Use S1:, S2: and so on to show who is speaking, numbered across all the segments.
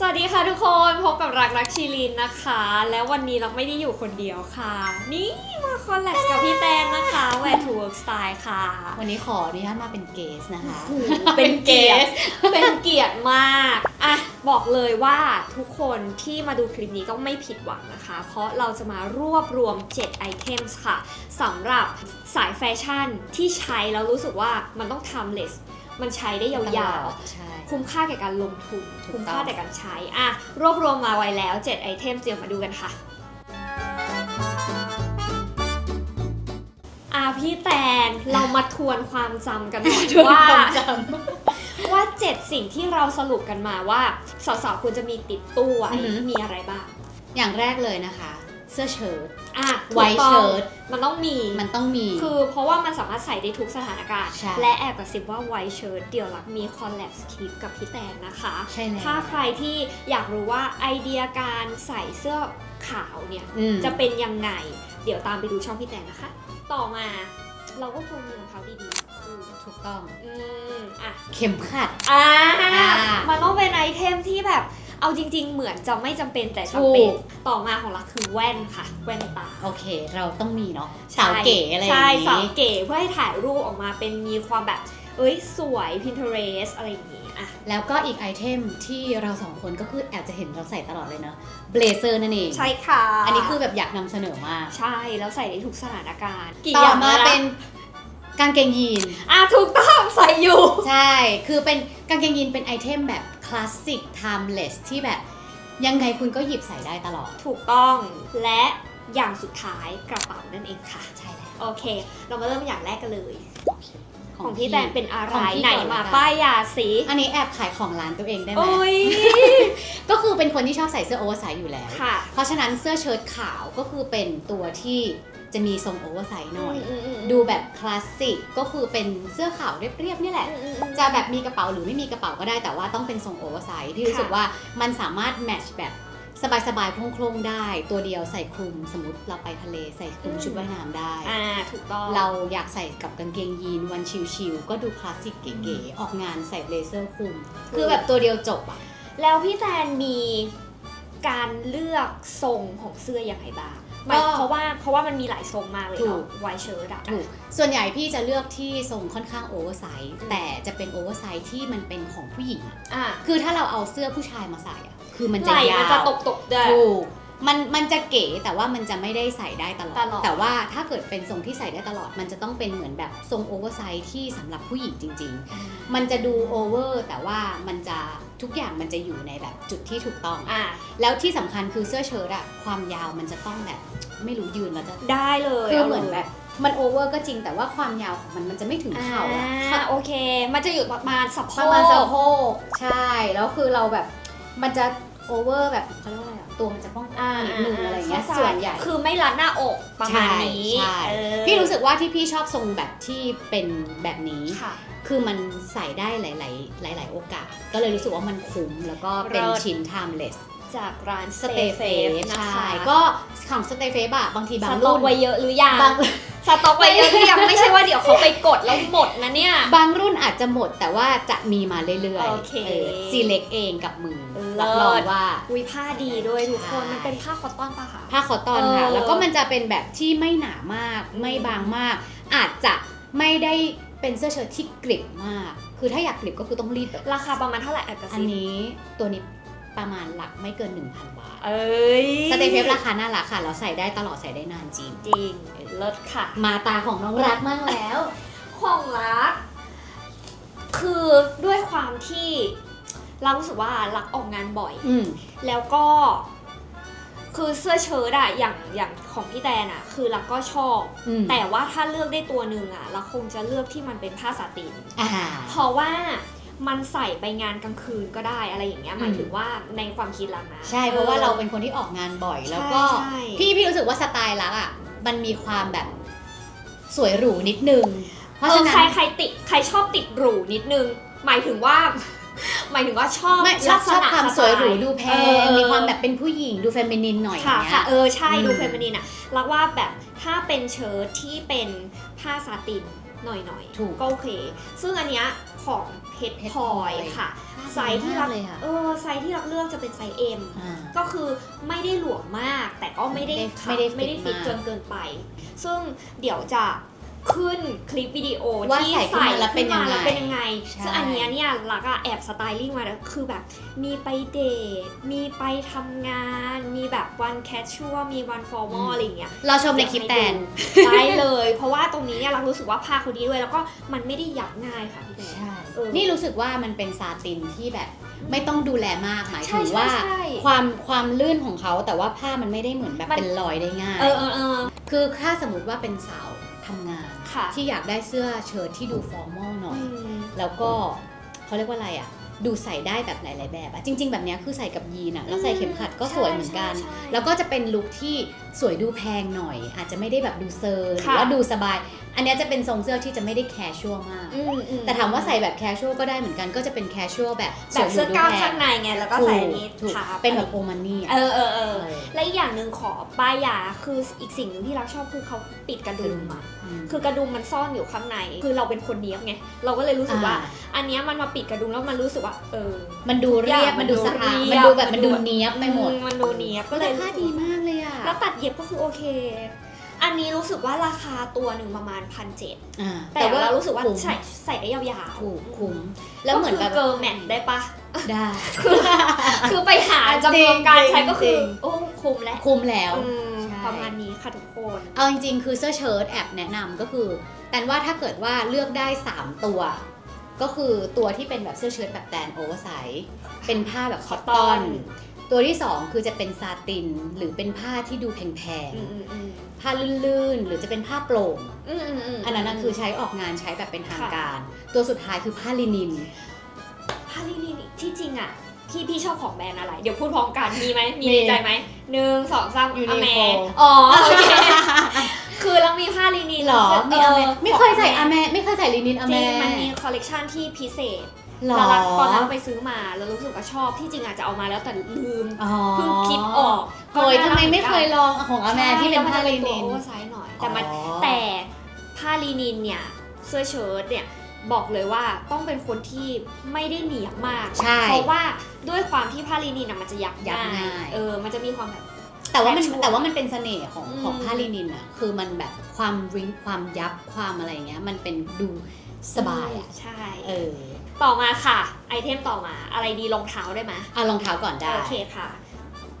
S1: สวัสดีค่ะทุกคนพบกับรักรักชีลินนะคะ แล้ววันนี้เราไม่ได้อยู่คนเดียวค่ะ นี่มาคอลแลบกับพี่แตนนะคะ Where to Work Style ค่ะ
S2: วันนี้ขออนุญาตมาเป็นเกสนะคะ
S1: เป็นเกียรติเป็นเกียรติมากอะบอกเลยว่าทุกคนที่มาดูคลิปนี้ต้องไม่ผิดหวังนะคะ เพราะเราจะมารวบรวม7ไอเทมส์ค่ะสำหรับสายแฟชั่นที่ใช้แล้วรู้สึกว่ามันต้อง timeless มันใช้ได้ยาวๆ
S2: ใช่
S1: คุ้มค่าแก่การลงทุน
S2: ถูกต้อง
S1: คุ้มค่าแก่การใช้อะรวบรวมมาไว้แล้ว 7 ไอเทมเดี๋ยวมาดูกันค่ะอะพี่แตนเรามาทวนความจำกันหน่อยว่าว่า 7 สิ่งที่เราสรุปกันมาว่าสาวๆควรจะมีติดตู้ไว้
S2: อือหือ
S1: มีอะไรบ้าง
S2: อย่างแรกเลยนะคะ เสื้อเชิ้ต
S1: อะ
S2: ไวท์
S1: ถูกต้อง
S2: เชิ้ต
S1: มันต้องมี
S2: มันต้องมี
S1: คือเพราะว่ามันสามารถใส่ได้ทุกสถานการณ์
S2: ใช่
S1: และแอบกระซิบว่าไวท์เชิ้ตเดี๋ยวรักมีคอลแลบสคริปกับพี่แตนนะคะ
S2: ใช่แล้ว
S1: ถ้าใครที่อยากรู้ว่าไอเดียการใส่เสื้อขาวเนี่ย
S2: อืม
S1: จะเป็นยังไง เดี๋ยวตามไปดูช่องพี่แตนนะคะ ต่อมาเราก็ควรมีรองเท้าดีๆอืม
S2: ถูกต้อง
S1: อืมอะ
S2: เข็มขัด
S1: อ่า
S2: อ่า
S1: มันต้องเป็นไอเทมที่แบบ เอาจริง ๆ เหมือนจะไม่จำเป็นแต่
S2: ถู
S1: จำเป็น
S2: ก
S1: ต่อมาของเราคือแว่นค่ะ แว่นตา
S2: โอเค เราต้องมีเนาะสาวเก๋อะไรอย่า
S1: ใช่
S2: ง
S1: สาว
S2: นี้
S1: เก๋เพื่อให้ถ่ายรูปออกมาเป็นมีความแบบ เอ้ย สวย Pinterest อะไรอย่างงี้อะ
S2: แล้วก็อีกไอเทมที่เราสองคนก็คือแอบจะเห็นเราใส่ตลอดเลยเนาะเบลเซอร์นั่นเอง
S1: ใช่ค่ะ
S2: อันนี้คือแบบอยากนำเสนอมาก
S1: ใช่แล้วใส่ได้ทุกสถานการณ์
S2: ต่อมา
S1: แล้วะ
S2: เป็นกางเกงยีน
S1: อะถูกต้องใส่อยู่
S2: ใช่ คือเป็นกางเกงยีนเป็นไอเทมแบบ คลาสสิก timeless ที่แบบยังไงคุณก็หยิบใส่ได้ตลอด
S1: ถูกต้องและอย่างสุดท้ายกระเป๋านั่นเองค่ะ
S2: ใช่แล้ว
S1: โอเค เรามาเริ่มอย่างแรกกันเลย
S2: โอเค
S1: ของพี่แตนเป็นอะไร
S2: ของพี่
S1: ไหน
S2: ก่อน
S1: มา
S2: ละกัน
S1: ป้ายยาสี
S2: อันนี้แอบขายของร้านตัวเองได้ไหม
S1: โอ้ย
S2: ก็คือเป็นคนที่ชอบใส่เสื้อโอเวอร์ไซส์อยู่แล้ว
S1: ค่ะ
S2: เพราะฉะนั้นเสื้อเชิ้ตขาวก็คือเป็นตัวที่ จะมีทรงโอเวอร์ไซส์หน่อย ดูแบบคลาสสิกก็คือเป็นเสื้อขาวเรียบๆนี่แหละ จะแบบมีกระเป๋าหรือไม่มีกระเป๋าก็ได้แต่ว่าต้องเป็นทรงโอเวอร์ไซส์ที่รู้สึกว่ามันสามารถแมทช์แบบสบายๆโคร่งๆได้ ตัวเดียวใส่คลุมสมมติเราไปทะเลใส่คลุมชุดว่ายน้ำได้
S1: อ่าถูกต้อง
S2: เราอยากใส่กับกางเกงยีนวันชิลๆก็ดูคลาสสิกเก๋ๆออกงานใส่เบลเซอร์คลุม คือแบบตัวเดียวจบอะ
S1: แล้วพี่แตนมีการเลือกทรงของเสื้อยังไงบ้าง หมาย
S2: ก็
S1: เพราะว่าเพราะว่ามันมีหลายทรงมากเลย
S2: ถู
S1: เนาะ
S2: ก
S1: ไวเชิ้ตอะ
S2: ถูกส่วนใหญ่พี่จะเลือกที่ทรงค่อนข้างโอเวอร์ไซส์
S1: อืม
S2: แต่จะเป็นโอเวอร์ไซส์ที่มันเป็นของผู้หญิงอะ
S1: อะ
S2: คือถ้าเราเอาเสื้อผู้ชายมาใส่อะคือมัน
S1: ไห
S2: จะ
S1: ล่
S2: ยา
S1: มันจะ
S2: ว
S1: ตกตกๆด้วย
S2: ถูก มันมันจะเก๋แต่ว่ามันจะไม่ได้ใส่ได้ตลอด
S1: ตลอด
S2: แต่ว่าถ้าเกิดเป็นทรงที่ใส่ได้ตลอด มันจะต้องเป็นเหมือนแบบทรงโอเวอร์ไซส์ที่สำหรับผู้หญิงจริง ๆ มันจะดูโอเวอร์แต่ว่ามันจะทุกอย่างมันจะอยู่ในแบบจุดที่ถูกต้อง
S1: อะ
S2: แล้วที่สำคัญคือเสื้อเชิ้ตอะความยาวมันจะต้องแบบ ไม่รู้ยืนแล้วจะ
S1: ได้เลย
S2: คือเหมือนแบบมันโอเวอร์ก็จริงแต่ว่าความยาวของมันมันจะไม่ถึง
S1: อ่า
S2: เข่าอะ
S1: โอเค มันจะอยู่ประมาณสะโพ
S2: ประ
S1: ก
S2: มาณสะโพกใช่ แล้วคือเราแบบมันจะโอเวอร์แบบเขาเรียกว่าอะไรอะ ตัวมันจะป้อง
S1: อ่า
S2: นิดนึงอะไรเงี้ย
S1: เข้าใจ
S2: ส่วนใหญ่
S1: คือไม่รัดหน้าอกประมาณนี้
S2: ใช่
S1: เออ
S2: พี่รู้สึกว่าที่พี่ชอบทรงแบบที่เป็นแบบนี้
S1: ค่ะ
S2: คือมันใส่ได้หลาย ๆ หลาย ๆ โอกาส ก็เลยรู้สึกว่ามันคุ้มแล้วก็เป็น
S1: เลิศ
S2: ชิ้น timeless
S1: จากร้าน
S2: Stay
S1: Stay
S2: Safe
S1: Safe นะ
S2: ใช่
S1: คะ
S2: ก็ของ Stay Safe อะบางที
S1: ส
S2: บาง
S1: ต็อ
S2: รุ่
S1: ก
S2: น
S1: ไว้เยอะหรือยัง
S2: บาง
S1: สต็อกไว้เยอะหรือยังไม่ใช่ว่าเดี๋ยวเขาไปกดแล้วหมดนะเนี่ย
S2: บางรุ่นอาจจะหมดแต่ว่าจะมีมาเรื่อย
S1: โอเค
S2: ซีเล็กเองกับมือ
S1: เลิศ
S2: รับรองว่า
S1: อุ้ยผ้าดีด้วยทุกคน
S2: ใช่
S1: มันเป็นผ้าคอตตอนปะคะ
S2: ผ้าคอตตอนค่ะ
S1: เออ
S2: แล้วก็มันจะเป็นแบบที่ไม่หนามากไม่บางมาก อาจจะไม่ได้เป็นเสื้อเชิ้ตที่กริบมาก คือถ้าอยากกริบก็คือต้องรีดแบบ
S1: ราคาประมาณเท่าไหร่แอบกระ
S2: อัน
S1: ซิบ
S2: นี้ตัวนี้ ประมาณหลักไม่เกิน 1,000 บาท
S1: เอ้ย
S2: สเตย์เฟฟราคาน่ารักค่ะแล้วใส่ได้ตลอดใส่ได้นานจริง
S1: จริงเลิศค่ะ
S2: มาตาของน้องรักมากแล้ว
S1: ของรัก คือด้วยความที่เรารู้สึกว่ารักออกงานบ่อย
S2: อืม
S1: แล้วก็ คือเสื้อเชิ้ตอะอย่างอย่างของพี่แตนอะคือรักก็ชอบ
S2: อืม
S1: แต่ว่าถ้าเลือกได้ตัวหนึ่งอะเราคงจะเลือกที่มันเป็นผ้าสาติน
S2: อ่า
S1: เพราะว่า มันใส่ไปงานกลางคืนก็ได้อะไรอย่างเงี้ยหมายถึงว่าในความคิดเรานะ
S2: ใช่เพราะว่าเราเป็นคนที่ออกงานบ่อยแล้วก็
S1: ใช่
S2: พี่พี่รู้สึกว่าสไตล์รักอะมันมีความแบบสวยหรูนิดนึง เพราะ
S1: เอ
S2: ฉะ
S1: อ
S2: นั้
S1: ใคร
S2: น
S1: ใครติดใครชอบติดหรูนิดนึง หมายถึงว่า หมายถึงว่าชอบ
S2: ไม่ชอบชอบความสวยหรูดูแพ
S1: เองอ
S2: มีความแบบเป็นผู้หญิงดูเฟมินินหน่อยอ
S1: ค่ะ
S2: ย่างเงี้
S1: ค่ะ
S2: ย
S1: เออใช่
S2: อืม
S1: ดูเฟมินีนอะรักว่าแบบถ้าเป็นเชิ้ตที่เป็นผ้าซาตินหน่อยๆ
S2: ถูก
S1: ก็โอเค ซึ่งอันเนี้ย ขของเพชร
S2: เพชร
S1: พลอย
S2: พลอย
S1: ค่ะ
S2: ผ้า
S1: ไซส์ที่
S2: ดี
S1: เรา
S2: มากเลยอะ
S1: เออไซส์ที่เราเลือกจะเป็นไซส์ M
S2: อ่า
S1: ก็คือไม่ได้หลวมมากแต่ก็ไม่ได้
S2: ไม่ได้
S1: ไม่ได้
S2: ไม่
S1: ฟิ
S2: ได้
S1: ต
S2: ฟิต
S1: จนเกินไป ซึ่งเดี๋ยวจะ ขึ้นคลิปวิดีโอ
S2: ว่า
S1: ที่
S2: ใส่ขึ้นมาแล้วเป็นยังไง
S1: แล้วเป็นยังไง
S2: ใช่
S1: ซึ่งอันเนี้ยเนี่ยลักอะแอบสไตลิ่งมาแล้วคือแบบ มีไปเดทมีไปทำงาน มีแบบวันแคชชัวมีวันฟอร์มอลอะไรอย่างเงี้ย
S2: เราชมในคลิปแตน
S1: ได้เลย เพราะว่าตรงนี้เนี่ยเรารู้สึกว่าผ้าเขาดีด้วย แล้วก็มันไม่ได้ยับง่ายค่ะพี่แดง
S2: ใช่
S1: เออ
S2: นี่รู้สึกว่ามันเป็นซาตินที่แบบไม่ต้องดูแลมากหมาย
S1: ใช่
S2: ถึง
S1: ใช่
S2: ว่า
S1: ใช่
S2: ความความลื่นของเขาแต่ว่าผ้ามันไม่ได้เหมือนแบบ
S1: มัน
S2: เป็นรอยได้ง่าย
S1: เออเออเออ
S2: คือถ้าสมมติว่าเป็นสาว ทำงาน
S1: ค่ะ
S2: ที่อยากได้เสื้อเชิ้ตที่ดูฟอร์มอลหน่อย
S1: อืม
S2: แล้วก็เขาเรียกว่าอะไรอะ ดูใส่ได้แบบหลายๆแบบอะจริง ๆ แบบเนี้ยคือใส่กับยีนอะแล้วใส่เข็มขัดก็สวยเหมือนกัน
S1: ใช่ใช่ใช่
S2: แล้วก็จะเป็นลุคที่สวยดูแพงหน่อย อาจจะไม่ได้แบบดูเซอร์หรือ
S1: ค่ะ
S2: ว่าดูสบาย อันเนี้ยจะเป็นทรงเสื้อที่จะไม่ได้แคชชวลมาก
S1: อืมอื
S2: แต่ถามว่าใส่แบบแคชชวลก็ได้เหมือนกันก็จะเป็นแคชชวลแบบส
S1: แบ
S2: ว
S1: บ
S2: ยดู
S1: เสื้อ
S2: ดู
S1: กล้าม
S2: แพ
S1: ข้างงในไงแล้วก็
S2: ถู
S1: ใส่
S2: ก
S1: อันนี้
S2: ถูก
S1: ทับ
S2: เป็นแบบโอมันนี่
S1: เอ
S2: อะ
S1: อเออเออ
S2: เออ
S1: และอีกอย่างหนึ่งขอป้ายยาคืออีกสิ่งหนึ่งที่รักชอบคือเขาปิดกระดุมอะ
S2: ม
S1: คือกระดุมมันซ่อนอยู่ข้างใน คือเราเป็นคนเนี้ยบไง เราก็เลยรู้สึกว่า
S2: อ่
S1: อันเนี้ยมันมาปิดกระดุมแล้วมันรู้สึกว่า เออ
S2: มันดูเรียบ
S1: มั
S2: มัน
S1: นดู
S2: ดูสะอาด
S1: เรียบ
S2: มันดูแบบมันดู
S1: มันดู
S2: เนี้ยบไปหมด
S1: อืมันดูเนี้ยบก็
S2: ก็
S1: เล
S2: เลยยผ้าดีมากเลยอะ
S1: แล้วตัดเย็บก็คือโอเค อันนี้รู้สึกว่าราคาตัวหนึ่งประมาณพันเจ็ด
S2: อ่า
S1: แต่ว่าเรารู้สึกว่า
S2: คุ้ม
S1: ใส่ใส่ได้ยาวๆ
S2: ถูกคุ้ม แล้วเหมือนแบบ
S1: ก็คืเกิร์ลแมทได้ปะ
S2: ได้
S1: คือไปหาจำนวนการใช้ก็คื
S2: จริ
S1: องโอ้คุ้มแล้ว
S2: คุ้มแล้ว
S1: อืม
S2: ใช่
S1: ประมาณนี้ค่ะทุกคน
S2: เอาจริงๆ คือเสื้อเชิ้ตแอบแนะนำก็คือ แต่ว่าถ้าเกิดว่าเลือกได้ 3 ตัว ก็คือตัวที่เป็นแบบเสื้อเชิ้ตแบบแตนโอเวอร์ไซส์เป็นผ้าแบบคอตตอน ตัวที่ 2 คือจะเป็นซาติน หรือเป็นผ้าที่ดูแพง
S1: อืมอืมอืม
S2: ๆ ผ้าลื่นๆ หรือจะเป็นผ้าโปร่ง
S1: อืมอืมม
S2: อันนั้นนะคือใช้ออกงานใช้แบบเป็นทางการ ตัวสุดท้ายคือผ้าลินิน
S1: พาลินีนี่ที่จริงอะ พี่พี่ชอบของแบรนด์อะไร เดี๋ยวพูดพร้อมกันมีไหมมี
S2: มี
S1: ในใจไหมหนึ่งสองสาม
S2: Uniqlo
S1: อเมอ๋อโอเคคือเรามีผ้าลินี
S2: หรอมีอาแมไม่เคยใส่อา
S1: แม
S2: แมไม่เคยใส่ลินินอา
S1: จ
S2: แม
S1: ริงมันมีคอลเลกชันที่พิเศษ
S2: หรอ
S1: แล้วรักตอนนั้นไปซื้อมาแล้วรู้สึกว่าชอบที่จริงอาจจะเอามาแล้วแต่ลืม
S2: อ๋อ
S1: เพิ่งคิดออก
S2: โอ้ยทำไมไม่เคยลองของอาแมที่เป็นผ้า
S1: ใช่
S2: ลิ
S1: แล้วมัจะ
S2: นิน
S1: ตัวโอเวอร์ไซส์หน่อยแต่มัน
S2: อ๋อ
S1: แต่ผ้าลินินเนี่ยเสื้อเชิ้ตเนี่ย บอกเลยว่าต้องเป็นคนที่ไม่ได้เหนียบมาก
S2: ใช่
S1: เพราะว่าด้วยความที่ผ้าลินินน่ะมันจะยับ
S2: ยับ
S1: ง่าย
S2: ง่าย
S1: เออมันจะมีความแบบ
S2: แต่ว่ามัน
S1: แคชชวล
S2: แต่ว่ามันเป็นเสน่ห์ของ
S1: อืม
S2: ของผ้าลินินอะคือมันแบบความริ้งความยับความอะไรเงี้ย มันเป็นดูสบายอะ
S1: ใช่
S2: เออ
S1: ต่อมาค่ะ ไอเทมต่อมา อะไรดีรองเท้าได้ไหม
S2: เอารองเท้าก่อนได้
S1: โอเคค่ะ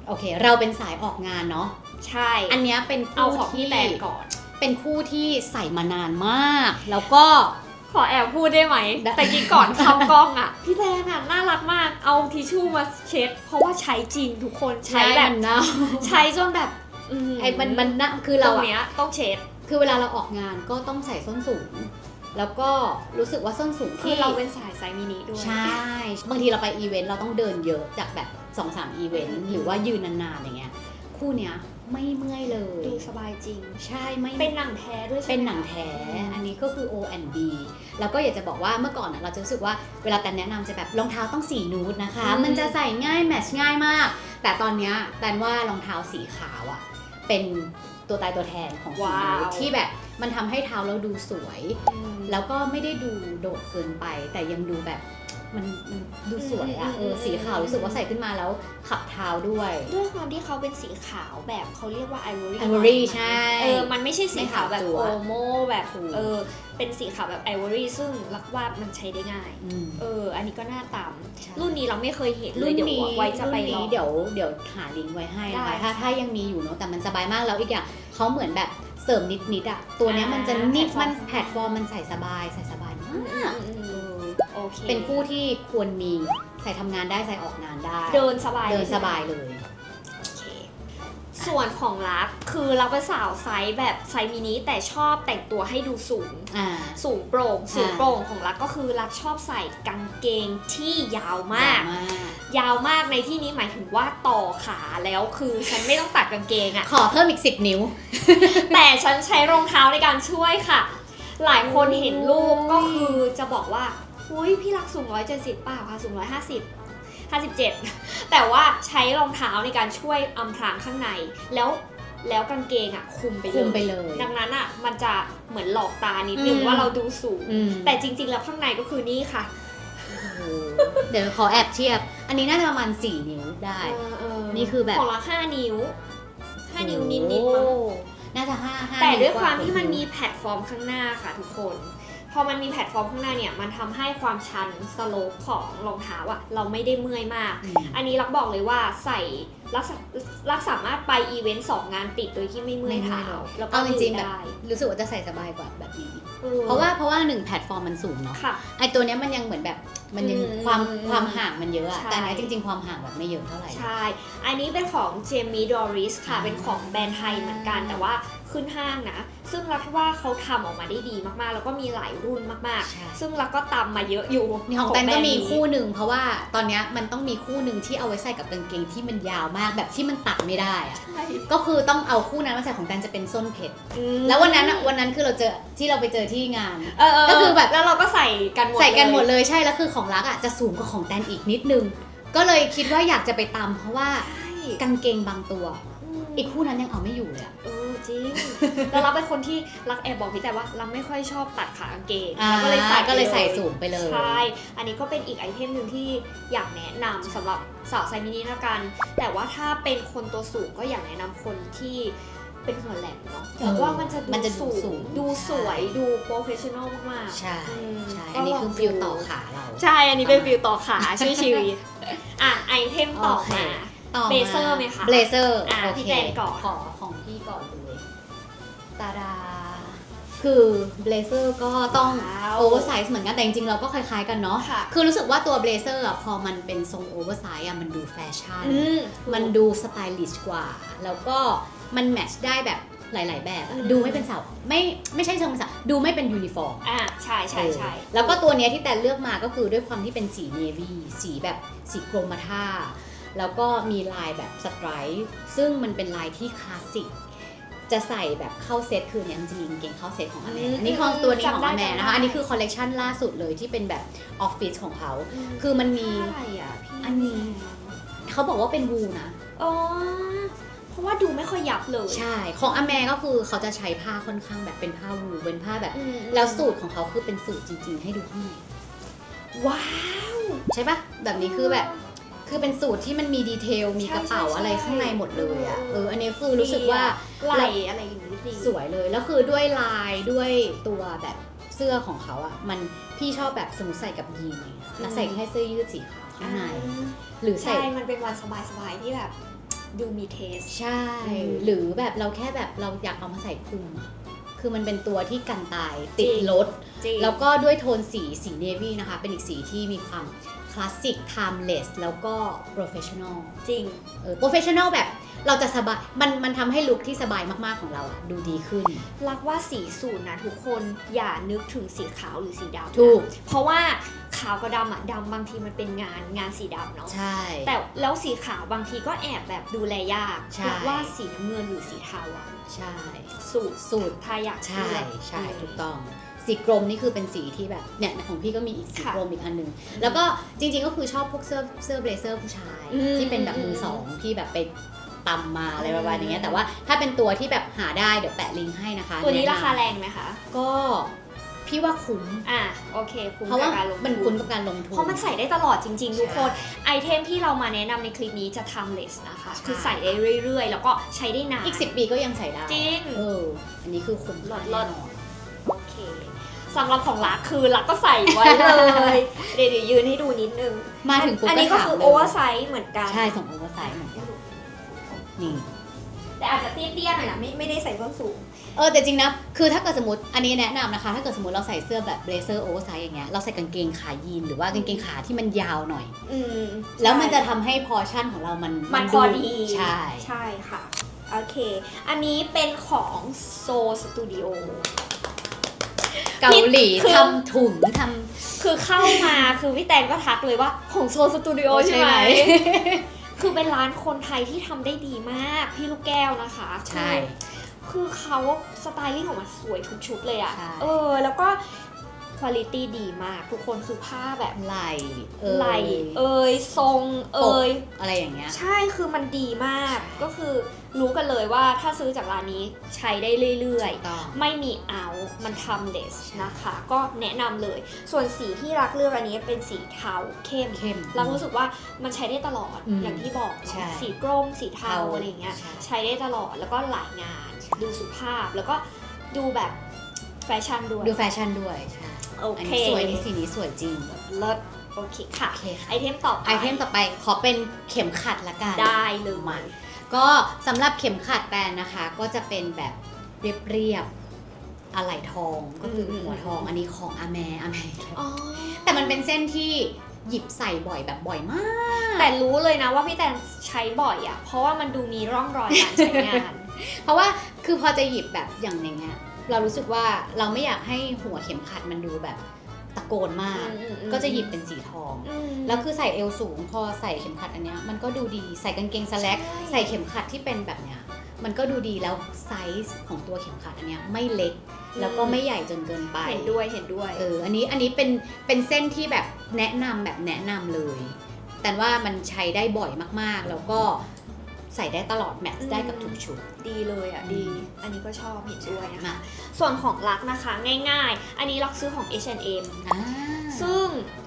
S2: โอเค เราเป็นสายออกงานเนาะ
S1: ใช่
S2: อันเนี้ยเป็น
S1: เอา
S2: คู่
S1: ของพี่
S2: ที่
S1: แตนก่อน
S2: เป็นคู่ที่ใส่มานานมาก แล้วก็
S1: ขอแอบพูดได้ไหม
S2: ได้
S1: แต่กี้ก่อนเข้ากล้องอะ พี่แตนอะน่ารักมาก เอาทิชชู่มาเช็ด เพราะว่าใช้จริงทุกคนใช้แบบ
S2: มันเน่า
S1: ใช้จนแบบอื้อหื
S2: ไอ้มันมันน่าคือ
S1: ตร
S2: เรา
S1: ง
S2: อะ
S1: เนี้ยต้องเช็ด
S2: คือเวลาเราออกงานก็ต้องใส่ส้นสูง แล้วก็รู้สึกว่าส้นสูง
S1: คือ
S2: ที่
S1: เราเป็นสายไซส์มินิด้วย
S2: ใช่ บางทีเราไปอีเวนต์เราต้องเดินเยอะจากแบบ2อสามอีเวนต์หรือว่ายืนนานๆอย่างเงี้ย คู่เนี้ยไม่เมื่อยเลย
S1: ดูสบายจริง
S2: ใช่ไม่
S1: เป็นหนังแท้ด้วยใช่
S2: เป็น
S1: ไหม
S2: หนังแท้
S1: อืม
S2: อันนี้ก็คือ O and B แล้วก็อยากจะบอกว่าเมื่อก่อนอะเราจะรู้สึกว่าเวลาแต่แนะนำจะแบบรองเท้าต้องสีนูดนะคะ
S1: อืม
S2: มันจะใส่ง่ายแมทช์ง่ายมาก แต่ตอนเนี้ยแตนว่ารองเท้าสีขาวอะเป็นตัวตายตัวแทนของสีนูดที่แบบมันทำให้เท้าเราดูสวย
S1: อืม
S2: แล้วก็ไม่ได้ดูโดดเกินไป แต่ยังดูแบบ มันมันดูสวยอะ
S1: อืม
S2: เออ
S1: อืม
S2: สีขาว
S1: อืม
S2: รู้สึกว่าใส่ขึ้นมาแล้วขับเท้าด้วย
S1: ด้วยความที่เขาเป็นสีขาวแบบเขาเรียกว่าไอวอรี่
S2: Ivory ใช่
S1: เออมันไม่ใช่สีขาวแบบ
S2: ไม่ขาวจั๊
S1: โอ
S2: ว
S1: โมแบบ
S2: ถูก
S1: เออเป็นสีขาวแบบไอวอรี่ซึ่งรักว่ามันใช้ได้ง่าย
S2: อืม
S1: เออ อันนี้ก็น่าตาม
S2: ใช่
S1: รุ่นนี้เราไม่เคยเห็นเล
S2: รุ่
S1: ย
S2: น
S1: เดี๋ยว
S2: นี้
S1: ไว้จะไป
S2: รุ่น
S1: ลอ
S2: นี้
S1: ง
S2: เดี๋ยวเดี๋ยวหาลิงก์ไว้ให้นะ
S1: ได้
S2: คะถ้า
S1: ค่ะ
S2: ถ้ายังมีอยู่เนาะแต่มันสบายมากแล้วอีกอย่างเขาเหมือนแบบเสริมนิดนิดๆอะตัวเนี้ย
S1: อ่า
S2: มันจะนิด
S1: แพลตฟอร์ม
S2: มันแพลตฟอร์มมันใส่สบายใส่สบายมาก
S1: อืมอืม
S2: เอ
S1: อืม
S2: อ
S1: โอเค
S2: เป็นคู่ที่ควรมีใส่ทำงานได้ใส่ออกงานได้
S1: เดินสบาย
S2: เดิน
S1: ล
S2: สบายเลย
S1: โอเคส่วนของรักคือเราเป็นสาวไซส์แบบไซส์มินิแต่ชอบแต่งตัวให้ดูสูง
S2: อ่า
S1: สูงโปร่งสูง
S2: อ่า
S1: โปร่งของรักก็คือรักชอบใส่กางเกงที่ยาวมาก
S2: มาก
S1: ยาวมากในที่นี้หมายถึงว่าต่อขาแล้วคือฉันไม่ต้องตัดกางเกงอะ
S2: ขอเพิ่มอีก 10 นิ้ว
S1: แต่ฉันใช้รองเท้าในการช่วยค่ะ หลายคนเห็นรูปก็คือจะบอกว่า อุ้ยพี่รักสูง170เปล่าค่ะสูง150 57 แต่ว่าใช้รองเท้าในการช่วยอำพรางข้างใน แล้วแล้วกางเกงอะคุมไป
S2: คุมไปเลย
S1: ดังนั้นอะมันจะเหมือนหลอกตานิดนึง
S2: อืม
S1: ว่าเราดูสูง
S2: อืม
S1: แต่จริง ๆ แล้วข้างในก็คือนี่ค่ะ
S2: โอ้โหเดี๋ยวขอแอบเทียบ อันนี้น่าจะประมาณ 4 นิ้วได้
S1: เออเออ
S2: นี่คือแบบ
S1: ของเราห้านิ้วห้านิ้วนิดนิดๆมั้ง
S2: โอ้น่าจะห้าห้า
S1: แต่ด้วย
S2: ก
S1: ความที่มัน
S2: ค
S1: มีแพลตฟอร์มข้างหน้าค่ะทุกคน พอมันมีแพลตฟอร์มข้างหน้าเนี่ย มันทำให้ความชันสโลปของรองเท้าอะเราไม่ได้เมื่อยมาก
S2: อืม
S1: อันนี้รักบอกเลยว่าใส่รักษารักสามารถไปอีเวนต์สองงานติดโดยที่ไม่เมื่อยเท้าแล้วก็
S2: เอาจริงๆ
S1: ยืน
S2: แบบ
S1: ได้
S2: รู้สึกว่าจะใส่สบายกว่าแบบนี้
S1: ออ
S2: เพราะว่าเพราะว่าหนึ่งแพลตฟอร์มมันสูงเนาะ
S1: ค่ะ
S2: ไอตัวเนี้ยมันยังเหมือนแบบมันยัง
S1: อืม
S2: ความ
S1: อืม
S2: ความห่างมันเยอะอะ
S1: ใช่
S2: แต่อันนี้จริง ๆ ความห่างแบบไม่เยอะเท่าไหร่
S1: ใช่ อันนี้เป็นของเจมี่ดอริสค่ะ
S2: อ่า
S1: เป็นของแบรนด์ไทยเหมือนกัน แต่ว่า ขึ้นห้างนะ ซึ่งรักว่าเขาทำออกมาได้ดีมากๆ แล้วก็มีหลายรุ่นมาก
S2: ใช่
S1: ๆซึ่งรักก็ตามมาเยอะอยู่
S2: นี่ของแตน
S1: บร
S2: ก็
S1: นด์
S2: มี
S1: นี้
S2: คู่หนึ่งเพราะว่าตอนเนี้ยมันต้องมีคู่หนึ่งที่เอาไว้ใส่กับกางเกงที่มันยาวมากแบบที่มันตัดไม่ได้อะ
S1: ใช่
S2: ก็คือต้องเอาคู่นั้นมาใส่ของแตนจะเป็นส้นเพชร
S1: อืม
S2: แล้ววันนั้นอะวันนั้นคือเราเจอที่เราไปเจอที่งาน
S1: เออเก็
S2: คือแบบ
S1: แล้วเราก็ใส่กันหมด
S2: ใส่กันหมด
S1: เลย
S2: เลยใช่แล้วคือของรักอะจะสูงกว่าของแตนอีกนิดนึงก็เลยคิดว่าอยากจะไปตามเพราะว่า
S1: ใช่
S2: กางเกงบางตัว
S1: ม
S2: อีกคู่นั้นยังเอาไม่อยู่เลยอะ
S1: เออจริง แล้วเราเป็นคนที่รักแอบบอกพี่แต่ว่าเราไม่ค่อยชอบตัดขากางเกง
S2: อ่า
S1: เราก็เลยใส่
S2: ก็เลยใส่
S1: ไป
S2: สูงไปเลย
S1: ใช่ อันนี้ก็เป็นอีกไอเทมหนึ่งที่อยากแนะนำสำหรับสาวไซส์มินิละกัน แต่ว่าถ้าเป็นคนตัวสูงก็อยากแนะนำคนที่เป็นหัวแหลมเนาะ
S2: เออ
S1: เพราะว่ามันจะ
S2: มันจะดู
S1: ดู
S2: สู
S1: สู
S2: ง
S1: งดูสวย
S2: ใช่
S1: ดูโปรเฟชชั่นอลมากๆ
S2: ใช่
S1: อืม
S2: ใช่
S1: ก็
S2: อันนี้คือ
S1: ลง
S2: ฟิล
S1: ดู
S2: ต่อขาเรา
S1: ใช่ อันนี้เป็นฟิลต่อขาช่วยชีวิต อะไอเทมต่อ
S2: โอเค
S1: มา
S2: ต่อมา
S1: Blazer ไหมคะ
S2: เบลเซอร์
S1: อะ
S2: โอ
S1: พี่
S2: เค
S1: แจนก่อน
S2: ขอของพี่ก่อนเลยตาดา คือเบลเซอร์ก็ต้อง
S1: ว้าว
S2: โอเวอร์ไซส์เหมือนกัน แต่จริงๆ เราก็คล้ายๆกันเนาะ
S1: ค่ะ
S2: คือรู้สึกว่าตัวเบลเซอร์อะพอมันเป็นทรงโอเวอร์ไซส์อะมันดูแฟชั่น
S1: อืม
S2: มันดูสไตลิชกว่า แล้วก็มันแมทช์ได้แบบหลาย ๆ แบบอะ
S1: อืม
S2: ดูไม่เป็นสาวไม่ไม่ใช่เชิงเป็นสาวดูไม่เป็นยูนิฟอร์ม
S1: อะใช่ใช่ใช่
S2: เออแล้วก็ตัวเนี้ยที่แต่เลือกมาก็คือด้วยความที่เป็นสีเนวีสีแบบสีโครมาท่า แล้วก็มีลายแบบสไตรป์ซึ่งมันเป็นลายที่คลาสสิกจะใส่แบบเข้าเซตคือเนี่ยมันจะมีกางเกงเข้าเซตของอแม
S1: อืม
S2: อันนี้ของตัวนี้ของ
S1: จำได้
S2: อแม
S1: จำได้
S2: นะคะ อันนี้คือคอลเลกชันล่าสุดเลยที่เป็นแบบออฟฟิศของเขา
S1: ม
S2: คือมันมี
S1: อะไรอะพี่
S2: อันนี้เขาบอกว่าเป็นวูนะ
S1: อ๋อเพราะว่าดูไม่ค่อยยับเลย
S2: ใช่ ของอแมก็คือเขาจะใช้ผ้าค่อนข้างแบบเป็นผ้าวูเป็นผ้าแบบ
S1: อืม
S2: แล้วสูตรของเขาคือเป็นสูตรจริง ๆ ให้ดูข้างใน
S1: ว้าว
S2: ใช่ปะแบบนี้คือแบบ คือเป็นสูตรที่มันมีดีเทล มีกระเป๋า
S1: ใช่ใช่
S2: อะไรข้างในหมดเลยอะ
S1: เออ
S2: เออ อันนี้คือรู้สึกว่า
S1: ไหลอะไรอย่างนี้ดี
S2: สวยเลย แล้วคือด้วยลายด้วยตัวแบบเสื้อของเขาอะมันพี่ชอบแบบสมมติใส่กับยีนอย่างเงี้ยแล้วใส่แค่เสื้อยืดสีขาวข้างในหรือใส่
S1: ใช่ มันเป็นวันสบายๆที่แบบดูมีเทส
S2: ใช่
S1: อืม
S2: หรือแบบเราแค่แบบเราอยากเอามาใส่คลุมอะคือมันเป็นตัวที่กันตายติด
S1: จริง
S2: รถ
S1: จริง
S2: แล้วก็ด้วยโทนสีสีเนวี่นะคะ เป็นอีกสีที่มีความค ลาสสิก timeless แล้วก็ professional
S1: จริง
S2: เออ professional แบบเราจะสบาย มันมันทำให้ลุคที่สบายมากๆของเราอะดูดีขึ้น
S1: รักว่าสีสูตรนะทุกคนอย่านึกถึงสีขาวหรือสีดำนะ
S2: ถูก
S1: เพราะว่าขาวกับดำอะดำบางทีมันเป็นงานงานสีดำเนาะ
S2: ใช่
S1: แต่แล้วสีขาวบางทีก็แอบแบบดูแลยาก
S2: ใช่
S1: รักว่าสีน้ำเงินหรือสีเทาอะ
S2: ใช่
S1: สูตร
S2: สูตร
S1: ถ้าอยาก
S2: ใช่
S1: เลือก
S2: ใช่ถูกต้อง สีกรมนี่คือเป็นสีที่แบบเนี่ยของพี่ก็มีอีกสี
S1: ค่ะ
S2: กรมอีกอันหนึงแล้วก็จริงๆก็คือชอบพวกเสื้อเสื้อเบลเซอร์ผู้ชาย
S1: อืม
S2: ที่เป็นแบบมือ
S1: อืม
S2: สองที่แบบไปตำมาอะไร
S1: อืม
S2: ประมาณอย่างเงี้ยแต่ว่าถ้าเป็นตัวที่แบบหาได้เดี๋ยวแปะลิงก์ให้นะคะ
S1: ตัวนี้
S2: แะำ
S1: ราคาแรงไหมคะ
S2: ก็พี่ว่าคุ้ม
S1: อะโอเคคุ้ม
S2: เพราะว่า
S1: กับการลง
S2: มัน
S1: ทุ
S2: คุ้
S1: น
S2: มกับการลงทุน
S1: เพราะมันใส่ได้ตลอดจริงๆทุกคน
S2: ใช่
S1: ไอเทมที่เรามาแนะนำในคลิปนี้จะ timeless นะคะ
S2: ใช่
S1: คือใส่ได้เรื่อยๆ แล้วก็ใช้ได้นาน
S2: อีก 10 ปีก็ยังใส่ได้
S1: จริง
S2: เออ อันนี้คือคุ้มค่า
S1: ลด
S2: แน่นอน
S1: โอเคสำหรับของรักคือรักก็ใส่ไว้เลย เดี๋ยวเดี๋ยวยืนให้ดูนิดนึง
S2: มาถึงปุ๊บ
S1: อันนี้ก็
S2: ถาม
S1: คือ
S2: ลย
S1: โอเวอร์ไซส์เหมือนกัน
S2: ใช่ส่งโอเวอร์ไซส์เหมือนกันนี่
S1: แต่อาจจะเตี้ยๆหน่อยนะไม่ไม่ได้ใส่ส้นสูง
S2: เออแต่จริงนะ คือถ้าเกิดสมมติอันนี้แนะนำนะคะ ถ้าเกิดสมมติเราใส่เสื้อแบบเบลเซอร์โอเวอร์ไซส์อย่างเงี้ยเราใส่กางเกงขายีนหรือว่ากางเกงขาที่มันยาวหน่อย
S1: อืม
S2: แล้วมันจะ
S1: ใช่
S2: ทำให้พอร์ชั่นของเรามัน
S1: มันพอดี
S2: ใช่
S1: ใช่ค่ะโอเค อันนี้เป็นของโซสตูดิโอ
S2: เกาหลี
S1: คือ
S2: ทำถุงท
S1: คือเข้ามาคือพี่แตนก็ทักเลยว่าของโซสตูดิโอำใช่ไหม คือเป็นร้านคนไทยที่ทำได้ดีมาก พี่ลูกแก้วนะคะ
S2: ใช่
S1: คือคือเขาสไตลิ่งออกมาสวยทุกชุดเลยอะ
S2: ใช่
S1: เออ แล้วก็ คุณภาพดีมาก ทุกคนคือผ้าแบบ
S2: ไหล
S1: ไหลเอยทรงเอย
S2: อะไรอย่างเงี้ย
S1: ใช่คือมันดีมากก็คือรู้กันเลยว่าถ้าซื้อจากร้านนี้ใช้ได้เรื่อย
S2: ถูกต้อง
S1: ๆไม่มีเอา มันทำเลสนะคะ ก็แนะนำเลย ส่วนสีที่รักเลือกอันนี้เป็นสีเทาเข้ม
S2: เข้ม
S1: เรารู้สึกว่ามันใช้ได้ตลอด
S2: อืม
S1: อย่างที่บอกเนอะ
S2: ใช่
S1: สีกรมสีเทา
S2: เทา
S1: อะไรอย่างเงี้ย
S2: ใช่
S1: ใช้ได้ตลอดแล้วก็หลายงาน
S2: ใช่
S1: ดูสุภาพแล้วก็ดูแบบแฟชั่นด้วย
S2: ดูแฟชั่นด้วยใช่
S1: โอ
S2: อัน
S1: เค
S2: นี้สวยนี่สีนี้สวยจริง
S1: เลิศโอเคค่ะ
S2: โอเคค่ะ
S1: ไอเทมต่อไป
S2: ไอเทมต่อไปขอเป็นเข็มขัดละกัน
S1: ได้เลย
S2: มา ก็สำหรับเข็มขัดแบรนด์นะคะ ก็จะเป็นแบบเรียบๆอะไหล่ทองก็คืออ
S1: ม
S2: หัวทองอันนี้ของอาแมอาแม
S1: อ๋อ
S2: แต่มันเป็นเส้นที่หยิบใส่บ่อยแบบบ่อยมาก
S1: แต่รู้เลยนะว่าพี่แตนใช้บ่อยอะ เพราะว่ามันดูมีร่องรอยการใช้งาน
S2: เพราะว่าคือพอจะหยิบแบบอย่างอย่างเงี้ย เรารู้สึกว่าเราไม่อยากให้หัวเข็มขัดมันดูแบบตะโกนมาก
S1: อืมอืมอืม
S2: ก็จะหยิบเป็นสีทอง
S1: อืม
S2: แล้วคือใส่เอวสูงพอใส่เข็มขัดอันเนี้ยมันก็ดูดีใส่กางเกงสแล็ก
S1: ใช่
S2: ใส่เข็มขัดที่เป็นแบบเนี้ยมันก็ดูดีแล้วไซส์ของตัวเข็มขัดอันเนี้ยไม่เล็กแล้วก็ไม่ใหญ่จนเกินไป
S1: เห็นด้วยเห็นด้วย
S2: เอออันนี้อันนี้เป็นเป็นเส้นที่แบบแนะนำแบบแนะนำเลย แต่ว่ามันใช้ได้บ่อยมากๆ แล้วก็ ใส่ได้ตลอดแมทช์ได้กับทุกชุด
S1: ดีเลยอะ
S2: อืม
S1: ดี อันนี้ก็ชอบเห็นด้วยนะคะ
S2: มา
S1: ส่วนของรักนะคะง่ายๆ อันนี้รักซื้อของ H&M
S2: อ่า
S1: ซึ่ง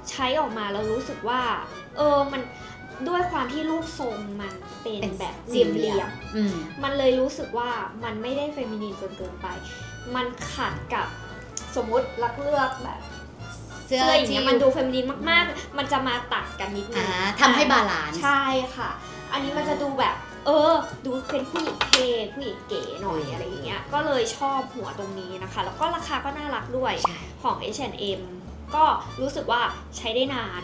S1: ใช้ออกมาแล้วรู้สึกว่า เออมันด้วยความที่รูปทรงมันเป็นแบบเหลี่ยมๆ
S2: อืม
S1: มันเลยรู้สึกว่ามันไม่ได้เฟมินีนจนเกินไป มันขัดกับสมมติรักเลือกแบบ
S2: เสื้
S1: เสื้
S2: อ
S1: ออย่าง
S2: ที่
S1: เงี้ยมันดูเฟมินีนมาก ๆ มันจะมาตัดกันนิดนึ
S2: อ่างทำให้บาลานซ์
S1: ใช่ค่ะ อันนี้มันจะดูแบบ เออ ดูเป็นผู้หญิงเท่ผู้หญิงเก๋หน่อยอะไรอย่างเงี้ยก็เลยชอบหัวตรงนี้นะคะ แล้วก็ราคาก็น่ารักด้วย
S2: ใช่
S1: ของ H&M ก็รู้สึกว่าใช้ได้นาน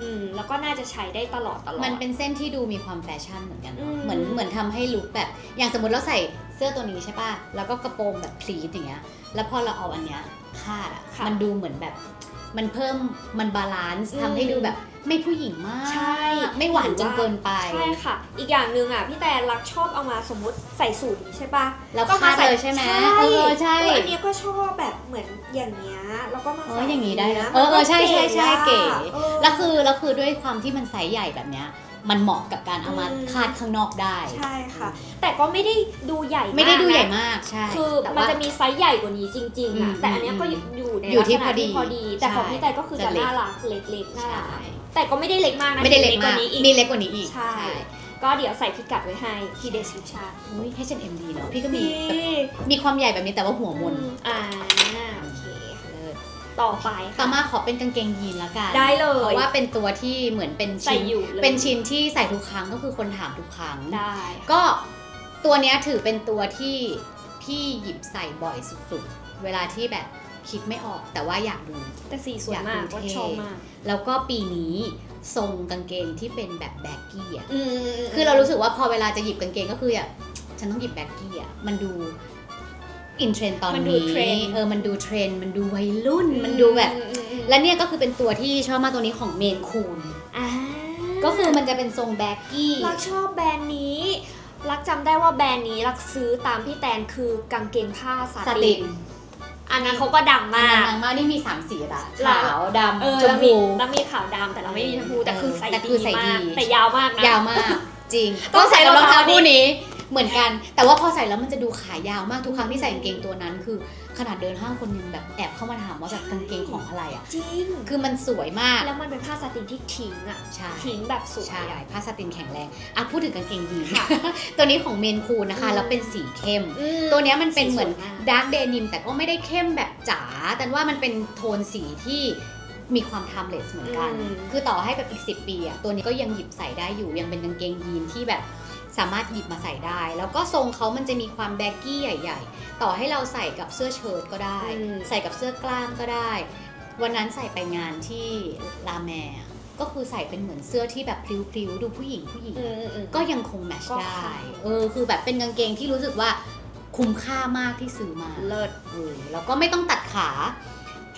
S1: อืมแล้วก็น่าจะใช้ได้ตลอดตลอด
S2: มันเป็นเส้นที่ดูมีความแฟชั่นเหมือนกันเนอะ
S1: อืม
S2: เหมือนเหมือนทำให้ลุคแบบ อย่างสมมติเราใส่เสื้อตัวนี้ใช่ป่ะ แล้วก็กระโปรงแบบพลีทอย่างเงี้ย แล้วพอเราเอาอันเนี้ยคาดอะ
S1: ค่ะ
S2: มันดูเหมือนแบบ มันเพิ่มมันบาลานซ์
S1: อืม
S2: ทำให้ดูแบบไม่ผู้หญิงมาก
S1: ใช่
S2: ไม่หวานจนเกินไป
S1: ใช่ค่ะ อีกอย่างหนึ่งอะพี่แต่รักชอบเอามาสมมติใส่สูทนี้ใช่ปะ
S2: แล้ว
S1: ก็
S2: คาดเลยใช่ไหม
S1: ใช่
S2: เออใช่
S1: เอออันเนี้ยก็ชอบแบบเหมือนอย่างเงี้ยแล้วก็มา
S2: เอ
S1: ใส่
S2: ออย่างนี้ได้นะ
S1: ย
S2: เออเออใช่ใช่ใช่เก๋
S1: อะเออ
S2: แล้วคือแล้วคือด้วยความที่มันไซส์ใหญ่แบบเนี้ย มันเหมาะกับการเอามา
S1: อืม
S2: คาดข้างนอกได้
S1: ใช่ค่ะ แต่ก็ไม่ได้ดูใหญ่าก
S2: ไม่ได้ดูใหญ่
S1: นะ
S2: มากใช่
S1: คือ
S2: แต่
S1: มัน
S2: ว่า
S1: จะมีไซส์ใหญ่กว่านี้จริงๆ
S2: อื
S1: อะ
S2: ม
S1: แต่อันเนี้ยก็
S2: อืม
S1: อยู่ใน
S2: อยู่
S1: ลัก
S2: ที่
S1: ษณะ
S2: พอดี
S1: ที่พอดี แต่ของ
S2: ใช่
S1: พี่แต่ก็คือ
S2: จะ
S1: จะ
S2: เล็ก
S1: น่ารักเล็กๆน่า
S2: ใช่
S1: รักแต่ก็ไม่ได้เล็กมากนะ
S2: ไม่ได้เล็ก
S1: กว่
S2: มาก
S1: นี้อีก
S2: มีเล็กกว่านี้อีก
S1: ใช่ก็เดี๋ยวใส่พิกัดไว้ให้ที่ description
S2: อุ้ย H&M ดีเนาะพี่ก็มี
S1: ดี
S2: แบบมีความใหญ่แบบนี้แต่ว่าหัวมน
S1: อือ่าโอเค
S2: เลิศ
S1: ต่อไป
S2: ต่อ
S1: ค่ะ
S2: มาขอเป็นกางเกงยีนละกัน
S1: ได้เลย
S2: เพราะว่าเป็นตัวที่เหมือนเป็น
S1: ใส่
S2: ชิ้น
S1: อยู่เลย
S2: เป็นชิ้นที่ใส่ทุกครั้งก็คือคนถามทุกครั้ง
S1: ได้ค่ะ
S2: ก็ตัวเนี้ยถือเป็นตัวที่พี่หยิบใส่บ่อยสุดๆ เวลาที่แบบคิดไม่ออกแต่ว่าอยากดู
S1: แต่สีสวยมาก
S2: อยากดู
S1: ก็
S2: เท่
S1: ชอบมาก
S2: แล้วก็ปีนี้ทรงกางเกงที่เป็นแบบแบ็กกี้อะ
S1: อืม
S2: คือเรารู้สึกว่าพอเวลาจะหยิบกางเกงก็คือแบบฉันต้องหยิบแบ็กกี้อะ มันดู อินเทรนตอน
S1: มันดู
S2: นี้
S1: เทรนด์
S2: เออมันดูเทรนด์มันดูวัยรุ่น มันดูแบบ
S1: อืมอืมอืม
S2: และเนี่ยก็คือเป็นตัวที่ชอบมากตัวนี้ของเมนคูน
S1: อ่า
S2: ก็คือมันจะเป็นทรงแบ็กกี้
S1: รักชอบแบรนด์นี้ รักจำได้ว่าแบรนด์นี้รักซื้อตามพี่แตนคือกางเกงผ้าสา
S2: ส
S1: ติ
S2: ติ
S1: น
S2: น
S1: อันนั้นเขาก็ดังมาก
S2: นางมากนี่มีสามสีละ
S1: แล้ว
S2: ขาวดำ
S1: เออ
S2: ชม
S1: แล้วมี
S2: พู
S1: แล้วมีขาวดำแต่เราไม่มีชมพูแต่คือใส่
S2: แต่คื
S1: ดี
S2: อใส่
S1: มาก
S2: ดี
S1: แต่ยาวมากนะ
S2: ยาวมาก จริง
S1: ต้
S2: ก็
S1: องใส่
S2: ใส่กับรองเท้าร
S1: องเท้า
S2: คู่นี้ เหมือนกัน แต่ว่าพอใส่แล้วมันจะดูขายาวมากทุกครั้งที่ใส่กางเกงตัวนั้น คือขนาดเดินห้างคนยังแบบแอบเข้ามาถามว่าแบบกางเกงของอะไรอะ
S1: จริง
S2: คือมันสวยมาก
S1: แล้วมันเป็นผ้าสาตินที่ทิ้งอะ
S2: ใช่
S1: ทิ้งแบบสวย
S2: ใช่
S1: อะ
S2: ผ้าสตินแข็งแรง อะพูดถึงกางเกงยีน
S1: ค่ะ
S2: ตัวนี้ของเมนคูนนะคะ
S1: อืม
S2: แล้วเป็นสีเข้ม
S1: อืม
S2: ตัวเนี้ยมันเป็นเหมือน
S1: สีสวยาก
S2: ดาร์กเดนิมแต่ก็ไม่ได้เข้มแบบจ๋า แต่ว่ามันเป็นโทนสีที่มีความทำเลสเหมือนกัน
S1: อืม
S2: คือต่อให้แบบอีก 10 ปีอะตัวนี้ก็ยังหยิบใส่ได้อยู่ ยังเป็นกางเกงยีนที่แบบ สามารถหยิบมาใส่ได้ แล้วก็ทรงเขามันจะมีความแบ็กกี้ใหญ่ ๆ ต่อให้เราใส่กับเสื้อเชิ้ตก็ได้
S1: อืม
S2: ใส่กับเสื้อกล้ามก็ได้ วันนั้นใส่ไปงานที่ลาแมร์ก็คือใส่เป็นเหมือนเสื้อที่แบบพริ้วๆดูผู้หญิงผู้หญิง
S1: อืมอืมอืม
S2: ก็ยังคงแมทช์
S1: ก็
S2: ได้
S1: เข้า
S2: เออ คือแบบเป็นกางเกงที่รู้สึกว่าคุ้มค่ามากที่ซื้อมา
S1: เลิศ
S2: เออ แล้วก็ไม่ต้องตัดขา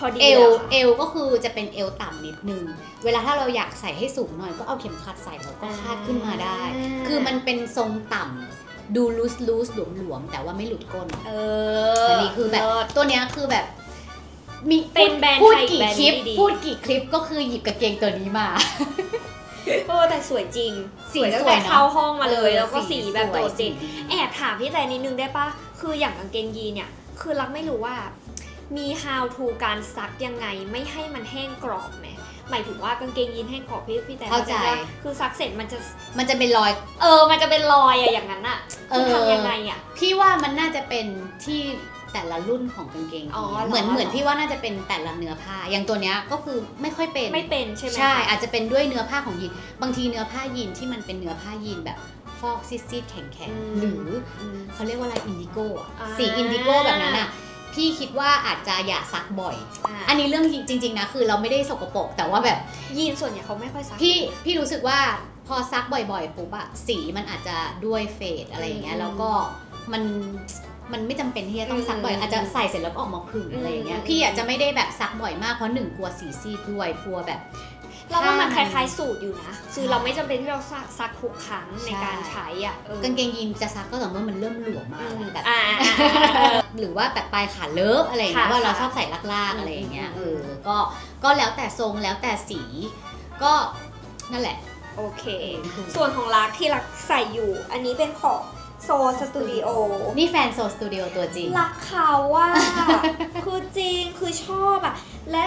S1: พอดี
S2: เอว
S1: เลยอะค่ะ
S2: เอวก็คือจะเป็นเอวต่ำนิดนึง เวลาถ้าเราอยากใส่ให้สูงหน่อยก็เอาเข็มขัดใส่แล้วก็คาดขึ้นมาได้คือมันเป็นทรงต่ำดูลูสลูสหลวมหลวมๆแต่ว่าไม่หลุดก้น
S1: เออ
S2: อั
S1: อั
S2: นนี้คือแบบตัวเนี้ยคือแบบมี
S1: เป็นแบรนด์
S2: พูด
S1: ไทย
S2: กี่
S1: แบรนด์
S2: คลิป
S1: ดีๆ
S2: พูดกี่คลิปก็คือหยิบกางเกงตัวนี้มา
S1: เออแต่สวยจริง
S2: สี
S1: สวยตั้ง
S2: สวย
S1: แต่
S2: เนอะ
S1: เข้าห้องมาเลย
S2: เออ
S1: แล้วก็
S2: สี
S1: สีแบบ
S2: สวย
S1: โดดเด่น
S2: สีดี
S1: แอบถามพี่แต่นิดนึงได้ปะคืออย่างกางเกงยีนเนี่ย คือรักไม่รู้ว่า มี how to การซักยังไงไม่ให้มันแห้งกรอบไหมหมายถึงว่ากางเกงยีนแห้งกรอบพี่พี่แต่
S2: เข้าใจ
S1: ปะคือซักเสร็จมันจะ
S2: มันจะเป็นรอย
S1: เออ มันจะเป็นรอยอะอย่างนั้นอะคือ
S2: เออ
S1: ทำยังไงอะ
S2: พี่ว่ามันน่าจะเป็นที่แต่ละรุ่นของกางเกง
S1: อ๋อ
S2: ยีนเหมือน
S1: เหรอ
S2: เหมือนพี่ว่าน่าจะเป็นแต่ละเนื้อผ้า อย่างตัวเนี้ยก็คือไม่ค่อยเป็น
S1: ไม่เป็นใช่ไหม
S2: ใช่
S1: คะ
S2: อาจจะเป็นด้วยเนื้อผ้าของยีน บางทีเนื้อผ้ายีนที่มันเป็นเนื้อผ้ายีนแบบฟอกซีดๆแข็งๆ หรือ
S1: ม
S2: เขาเรียกว่าอะไรอินดิโก้อะ
S1: อ่า
S2: สีอินดิโก้แบบนั้นอะ พี่คิดว่าอาจจะอย่าซักบ่อย
S1: อะ
S2: อันนี้เรื่องจริง ๆนะคือเราไม่ได้สกปรกแต่ว่าแบบ
S1: ยีนส่วนใหญ่เขาไม่ค่อยซัก
S2: พี่พี่รู้สึกว่าพอซักบ่อยๆปุ๊บอะสีมันอาจจะด้วยเฟดอะไรอย่างเงี้ย
S1: อืม
S2: แล้วก็มันมันไม่จำเป็นที่จะต้องซักบ่อย
S1: อืม
S2: อาจจะใส่เสร็จแล้วก็ออกมาผึ่ง
S1: อืม
S2: อะไรอย่างเงี้ย
S1: อืม
S2: พี่อาจจะไม่ได้แบบซักบ่อยมากเพราะหนึ่งกลัวสีซีดด้วยกลัวแบบ
S1: เราว่ามันค
S2: ถ้ามัน
S1: ล้ายๆสูตรอยู่นะ คือเราไม่จำเป็นที่เราซักซักทุกครั้งใน
S2: ใช่
S1: การใช้อะเออกา
S2: งเกงยีนจะซักก็ต่อเมื่อมันเริ่มหลวมมาก
S1: อืม
S2: แล้วแบบ
S1: อ่าอ่าอ่าอ่า
S2: หรือว่าแบบปลายขาเลอะอะไรอย่างเงี้ย
S1: ค่ะ
S2: ว่าเรา
S1: ค่ะ
S2: ชอบใส่ลากๆ
S1: อืม
S2: อะไรอย่างเงี้ย
S1: อื
S2: เอ
S1: ม
S2: อก็ก็แล้วแต่ทรงแล้วแต่สี ก็นั่นแหละ
S1: โอเค ส่วนของรักที่รักใส่อยู่ อันนี้เป็นของโซสตูดิโอ
S2: นี่แฟนโซสตูดิโอตัวจริง
S1: รักเขาว่า คือจริงคือชอบอะ และ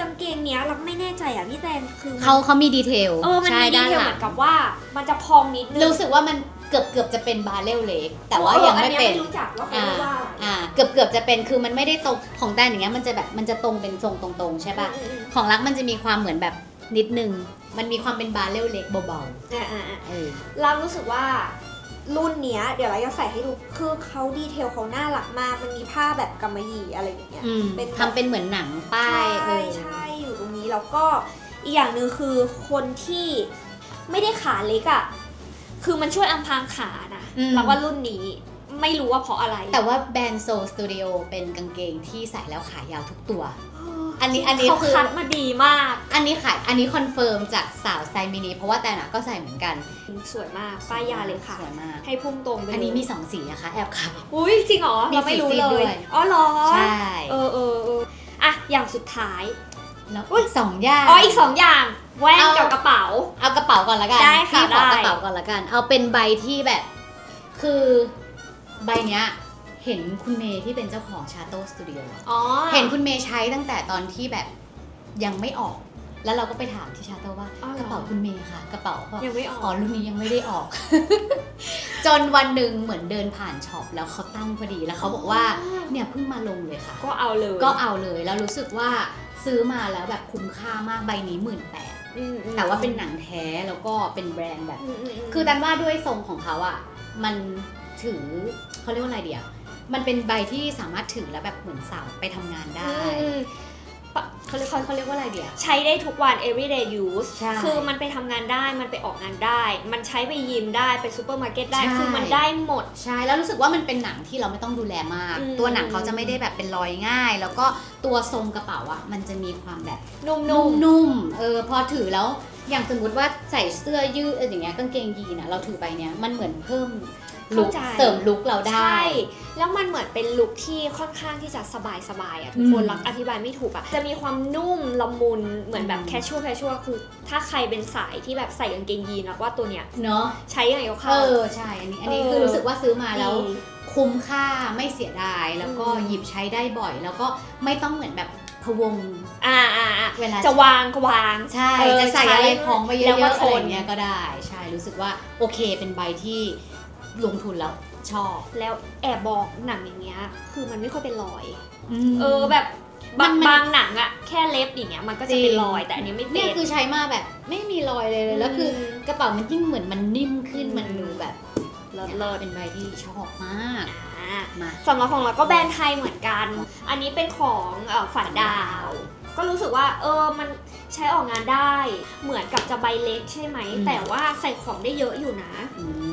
S1: กางเกงเนี้ยรักไม่แน่ใจอะพี่แตนคือมัน
S2: เขาเขามีดีเทล
S1: เออมัน
S2: ใช่
S1: มีดี
S2: ด้าน
S1: เทล
S2: ห
S1: เห
S2: ลั
S1: มื
S2: ง
S1: อนกับว่า มันจะพองนิดนึง
S2: รู้สึกว่ามันเกือบเกือบจะเป็นบาร์เรลเล็กแต่ว่า
S1: ออ
S2: ยัง
S1: อั
S2: ไม่
S1: นี้
S2: เป็น
S1: ไม่รู้จักว่าเขา
S2: อ่า
S1: เรียกว่าอะไร
S2: อ่าเกือบเกือบจะเป็นคือมันไม่ได้ตรงของแดนอย่างเงี้ยมันจะแบบมันจะตรงเป็นทรงตรงๆใช่ป่ะ
S1: อืมอืม
S2: ของรักมันจะมีความเหมือนแบบนิดนึง มันมีความเป็นบาร์เรลเล็กเบา
S1: อ่าอ่าอ่า
S2: ๆเออ
S1: เรารู้สึกว่า รุ่นเนี้ยเดี๋ยวเราจะใส่ให้ดูคือเขาดีเทลเขาน่ารักมาก มันมีผ้าแบบกำมะหยี่อะไรอย่างเงี้ย
S2: อืม
S1: เป็น
S2: ทำเป็นเหมือนหนังป้ายเอ
S1: ใช่
S2: อ
S1: ใช่อยู่ตรงนี้แล้วก็อีกอย่างหนึ่งคือคนที่ไม่ได้ขาเล็กอะ่ะคือมันช่วยอำพรางขานะ
S2: อืม
S1: เราว่ารุ่นนี้ไม่รู้ว่าเพราะอะไร
S2: แต่ว่าแบรนด์โซสตูดิโอเป็นกางเกงที่ใส่แล้วขายาวทุกตัว
S1: อั
S2: นนี้อันนี้
S1: เขา
S2: คือ
S1: คัดมาดีมาก
S2: อันนี้ขายอันนี้คอนเฟิร์มจากสาวไซมินีเพราะว่าแต่น่ะก็ใส่เหมือนกัน
S1: สวยมาก ป้ายยาเลยค่ะ
S2: สวยมาก
S1: ให้พุ่งตรงไปเลย
S2: อันนี้มีสองสีนะคะ แอบขาย
S1: อุ้ยจริงเหรอ
S2: มี
S1: เราไม่รู้
S2: สี
S1: เล
S2: ด้
S1: ย
S2: วย
S1: อ๋อเหรอ
S2: ใช่
S1: เออเออเอออะ อย่างสุดท้าย
S2: แล้ว
S1: อุ๊ย
S2: สองอย่าง
S1: อ๋ออีกสองอย่าง แว่น
S2: เอา
S1: กับกระเป๋า
S2: เอากระเป๋าก่อนละกัน
S1: ได้ค่ะ
S2: พี่ขอ
S1: ได้
S2: กระเป๋าก่อนละกัน เอาเป็นใบที่แบบ คือใบเนี้ย เห็นคุณเมย์ที่เป็นเจ้าของชาโต้สตูดิโอ
S1: อ๋อ
S2: เห็นคุณเมย์ใช้ตั้งแต่ตอนที่แบบยังไม่ออก แล้วเราก็ไปถามที่ชาโต้ว่า
S1: อ๋อเหรอ
S2: กระเป๋าคุณเมย์ค่ะ กระเป๋าเขา
S1: ยังไม่ออก
S2: อ๋อรุ่นนี้ยังไม่ได้ออก จนวันหนึ่งเหมือนเดินผ่านช็อปแล้วเขาตั้งพอดีแล้วเขาบอกว่าเนี่ยเพิ่งมาลงเลยค่ะ
S1: ก็เอาเลย
S2: ก็เอาเลยแล้วรู้สึกว่าซื้อมาแล้วแบบคุ้มค่ามากใบนี้หมื่นแปด
S1: อืมอืม
S2: แต่ว่าเป็นหนังแท้แล้วก็เป็นแบรนด์แบบ
S1: มมม
S2: คือดันว่าด้วยทรงของเขาอะมันถือเขาเรียกว่าอะไรเดียว มันเป็นใบที่สามารถถือแล้วแบบเหมือนสาวไปทำงานได้
S1: อืม
S2: เขาเรียกเขาเขาเรียกว่าอะไรเดีย
S1: ใช้ได้ทุกวัน everyday use
S2: ใช่
S1: คือมันไปทำงานได้ มันไปออกงานได้ มันใช้ไปยิมได้ ไปซูเปอร์มาร์เก็ตได้
S2: ใช่
S1: คือมันได้หมด
S2: ใช่แล้วรู้สึกว่ามันเป็นหนังที่เราไม่ต้องดูแลมาก
S1: อืม
S2: ตัวหนังเขาจะไม่ได้แบบเป็นรอยง่าย แล้วก็ตัวทรงกระเป๋าอะมันจะมีความแบบ
S1: นุ่ม
S2: นุ่มเออพอถือแล้วอย่างสมมุติว่าใส่เสื้อยืดเอออย่างเงี้ยกางเกงยีนอะเราถือไปเนี้ยมันเหมือนเพิ่ม ลุค
S1: เข้าใจ
S2: เสริมลุคเรา
S1: ๆ
S2: ได้
S1: ใช่แล้วมันเหมือนเป็นลุคที่ค่อนข้างที่จะสบายสบายๆอะทุกคน
S2: อืม
S1: รักอธิบายไม่ถูกอะจะมีความนุ่มละมุนเหมือนแบบ
S2: อืม
S1: แคชชวลแคชชวลคือ ถ้าใครเป็นสายที่แบบใส่กางเกงยีนแล้วว่าตัวเนี้ย
S2: เนาะ
S1: ใช้ยังไงก็
S2: เอ
S1: เข้า
S2: อใช่อันนี้อันนี้
S1: เออ
S2: คือรู้สึกว่าซื้อมาแล้ว
S1: ดี
S2: คุ้มค่าไม่เสียดายแล้วก็
S1: อืม
S2: หยิบใช้ได้บ่อย แล้วก็ไม่ต้องเหมือนแบบพะวง
S1: อ่าอ่าอ่า
S2: เวลา
S1: จะวางก็วาง
S2: ใช่
S1: เออ
S2: จะใส่
S1: ใช้
S2: อะไรของไปเย
S1: แล้ว
S2: อะๆ
S1: ก็
S2: อะไร
S1: ทน
S2: อย่างเงี้ยก็ได้ ใช่รู้สึกว่าโอเคเป็นใบที่ ลงทุนแล้วชอบ
S1: แล้วแอบบอกหนังอย่างเงี้ย คือมันไม่ค่อยเป็นรอย
S2: ม
S1: เออแบบบาง
S2: มันมัน
S1: บางหนังอะแค่เล็บอย่างเงี้ยมันก็จะเป็นรอยแต่อันนี้ไม่เป็
S2: เนี่ย
S1: น
S2: คือใช้มาแบบไม่มีรอยเลยเลยแล้วคือ
S1: ม
S2: กระเป๋ามันยิ่งเหมือนมันนิ่มขึ้น
S1: อืม
S2: มันดูแบบ
S1: เลิศเลิศ
S2: เป็นใบที่ชอบมาก
S1: อ่า
S2: มา
S1: สำหรับของเราก็แบรนด์ไทยเหมือนกัน อันนี้เป็นของเอ่อฝันดาว ก็รู้สึกว่าเออมัน ใช้ออกงานได้ เหมือนกับจะใบเล็กใช่ไหม
S2: อืม
S1: แต่ว่าใส่ของได้เยอะอยู่นะ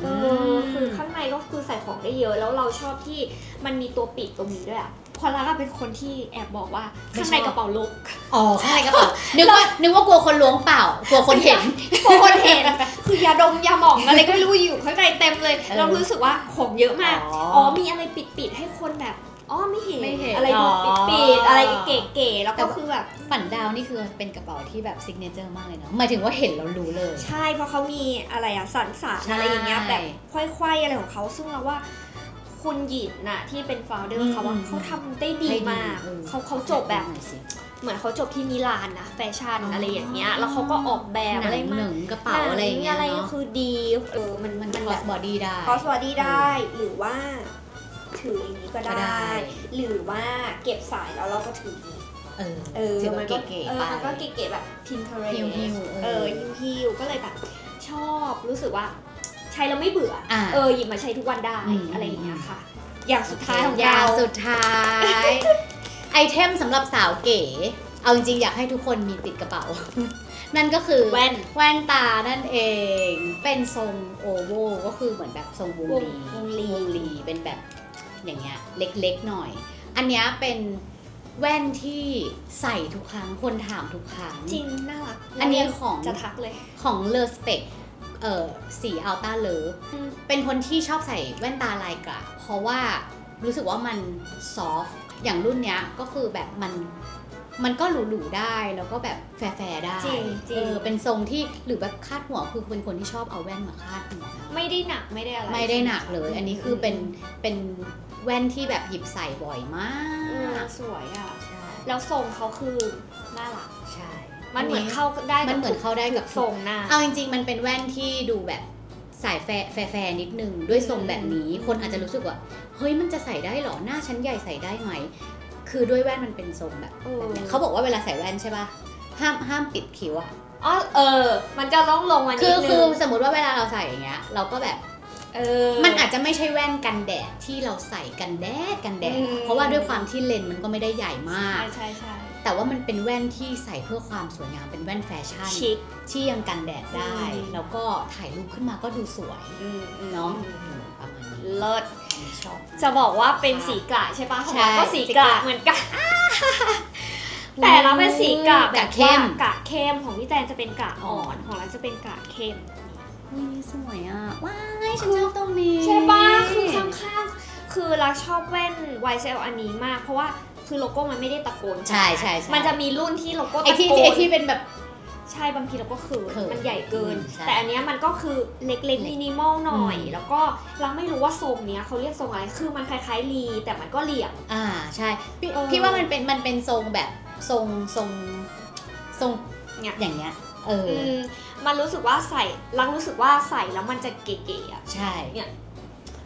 S1: เออคือข้างในก็คือใส่ของได้เยอะแล้วเราชอบที่มันมีตัวปิดตรงนี้ด้วยอะเพราะรักอะเป็นคนที่แอบบอกว่าข้างในกระเป๋าลก
S2: อ๋อข้างในกระเป๋านึกว่านึกว่ากลัวคนล้วงเปล่ากลัวคนเห็น
S1: พอคนเห็น คือยาดมยาหมองอะไรก็ไม่รู้อยู่ข้างในเต็มเลย
S2: เออ
S1: เรารู้สึกว่าของเยอะมาก
S2: อ๋ออ๋
S1: อ๋อมีอะไรปิดๆให้คนแบบ อ๋อไม่เห็น
S2: ไม่เห็น
S1: อะไรดู
S2: อ๋อ
S1: ปิดๆอะไรเก๋ๆแล้ว
S2: แต่
S1: ก็
S2: ว่า
S1: คือแบบ
S2: ฝันดาวนี่คือเป็นกระเป๋าที่แบบซิกเนเจอร์มากเลยเนาะหมายถึงว่าเห็นแล้วรู้เลย
S1: ใช่เพราะเขามีอะไรอะสันสาร
S2: ใช่
S1: อะไรอย่างเงี้ยแบบควยๆอะไรของเขาซึ่งเราว่าคุณหยินน่ะที่เป็นฟ o วเดอร์เขาอะเขาทำได้ดีมาก
S2: ออ
S1: เขาเขาจบแบบ
S2: หน่อยสิ
S1: เหมือนเขาจบที่มิลานนะแฟชั่น
S2: อ๋ออ
S1: อะไรอย่างเงี้ยแล้วเขาก็ออกแบบ
S2: หนั
S1: อะไร
S2: ง
S1: มา
S2: หนึ่งกระเป๋าอะไรอย่างเงี้ย
S1: อะไร
S2: เนาะ
S1: คือดีเออมัน
S2: มัน
S1: มัน
S2: ค
S1: แบ
S2: อส
S1: บ บ
S2: อดี้ได้
S1: คอสบอดี้ได้หรือว่า ถืออย่างนี้ก็
S2: ก็ได้
S1: ได้ หรือว่าเก็บสายแล้วเราก็ถืออย่างนี้
S2: เออ
S1: เออ
S2: ถือ
S1: มั
S2: ว่าน
S1: ก็
S2: เก๋
S1: เอ
S2: ๆ
S1: อ
S2: ไป
S1: มันก็เก๋ๆแบบ Pinterest
S2: หิ้วๆเออ
S1: เออหิ้วหิ้วๆก็เลยแบบชอบรู้สึกว่าใช้แล้วไม่เบื่ออาเออหยิบมาใช้ทุกวันได้
S2: อืม
S1: อะไรอย่างเงี้ยค่ะ อย่างสุดท้ายของ
S2: อย่า
S1: เรา
S2: งสุดท้าย ไอเทมสำหรับสาวเก๋ เอาจริงๆอยากให้ทุกคนมีติดกระเป๋า นั่นก็คือ
S1: แว่น
S2: แว่นตานั่นเอง เป็นทรงโอโวก็คือเหมือนแบบทรงวงลี
S1: วงลี
S2: วงลีเป็นแบบ อย่างเงี้ยเล็กๆหน่อย อันเนี้ยเป็นแว่นที่ใส่ทุกครั้งคนถามทุกครั้ง
S1: จริง น่ารัก
S2: อันนี้ของ
S1: จะทักเลย
S2: ของเลอสเปกเอ่อสีอัลต้าเลิฟ
S1: อืม
S2: เป็นคนที่ชอบใส่แว่นตาลายกระเพราะว่ารู้สึกว่ามันซอฟอย่างรุ่นเนี้ยก็คือแบบมันมันก็หรูๆได้แล้วก็แบบแฟร์ๆได้
S1: จริงจริง
S2: เออเป็นทรงที่หรือแบบคาดหัวคือเป็นคนที่ชอบเอาแว่นมาคาดหัว
S1: ไม่ได้หนักไม่ได้อะไร
S2: ไม่ได้หนักเลย อันนี้คือเป็นเป็น แว่นที่แบบหยิบใส่บ่อยมา
S1: เออกสวยอะ
S2: ใช่
S1: แล้วทรงเขาคือน่ารัก
S2: ใช่
S1: มันเหมือนเข้าได้กับ
S2: มันเหมือนเข้าได้กับ
S1: ทุทรงหน้า
S2: เอาจริงๆ มันเป็นแว่นที่ดูแบบสายแฟร์แฟร์ๆนิดนึงด้วยทรงแบบนี้
S1: อืม
S2: คนอาจจะรู้สึกว่า เฮ้ยมันจะใส่ได้เหรอหน้าชั้นใหญ่ใส่ได้ไหม คือด้วยแว่นมันเป็นทรงแบบ
S1: เออ
S2: แบบเนี้ยเขาบอกว่าเวลาใส่แว่นใช่ป่ะห้ามห้ามปิดคิ้วอะ
S1: อ๋อเออ มันจะต้องลงมานิ
S2: คื
S1: ด
S2: อ
S1: นึ
S2: คืองสมมติว่าเวลาเราใส่อย่างเงี้ย เราก็แบบ
S1: เออ
S2: มันอาจจะไม่ใช่แว่นกันแดดที่เราใส่กันแดดกันแดด
S1: อืม
S2: เพราะว่าด้วยความที่เลนส์มันก็ไม่ได้ใหญ่มาก
S1: ใช่ใช่ใช่
S2: แต่ว่ามันเป็นแว่นที่ใส่เพื่อความสวยงามเป็นแว่นแฟชั่น
S1: ชิค
S2: ที่ยังกันแดดได้
S1: อืม
S2: แล้วก็ถ่ายรูปขึ้นมาก็ดูสวย
S1: อืมอืม
S2: เนาะ
S1: อืม
S2: อืมประมาณนี้
S1: เลิศ
S2: ชอบ
S1: จะบอกว่าเป็นสีกระใช่ปะ
S2: ใช่
S1: ของเราก็สี
S2: สี
S1: ก
S2: ก
S1: ระ
S2: ระ
S1: เหมือนกัน แต่เราเป็นสีกระแบบ
S2: กะเข้
S1: ว่ามกะเข้มของพี่แตนจะเป็นกะอ่อน ของเราจะเป็นกะเข้ม
S2: อุ้ยสวยอะ ว้าย ฉันชอบตรงนี้
S1: ใช่ปะคือข้างๆคือรักชอบแว่น YSL อันนี้มาก เพราะว่าคือโลโก้มันไม่ได้ตะโกน
S2: ใช่ใช่ใช่
S1: มันจะมีรุ่นที่โลโก้
S2: ไอ
S1: ตะ
S2: ที่
S1: โก
S2: ไอนที่เป็นแบบ
S1: ใช่บางทีเราก็เขิน
S2: เขิน
S1: มันใหญ่เกิน
S2: อืมใช่
S1: แต่อันเนี้ยมันก็คือเล็ก
S2: เล็ก
S1: ๆมินิมอลหน่อย
S2: อืม
S1: แล้วก็เราไม่รู้ว่าทรงเนี้ยเขาเรียกทรงอะไรคือมันคล้ายๆลีแต่มันก็เหลี่ยม
S2: อ่าใช่พี่
S1: เออ
S2: พี่ว่ามันเป็นมันเป็นทรงแบบทรงทรงทรง
S1: เนี่ย
S2: อย่างเงี้ยเอออ
S1: อืม มันรู้สึกว่าใส่รังรู้สึกว่าใส่แล้วมันจะเก๋ๆอะ
S2: ใช่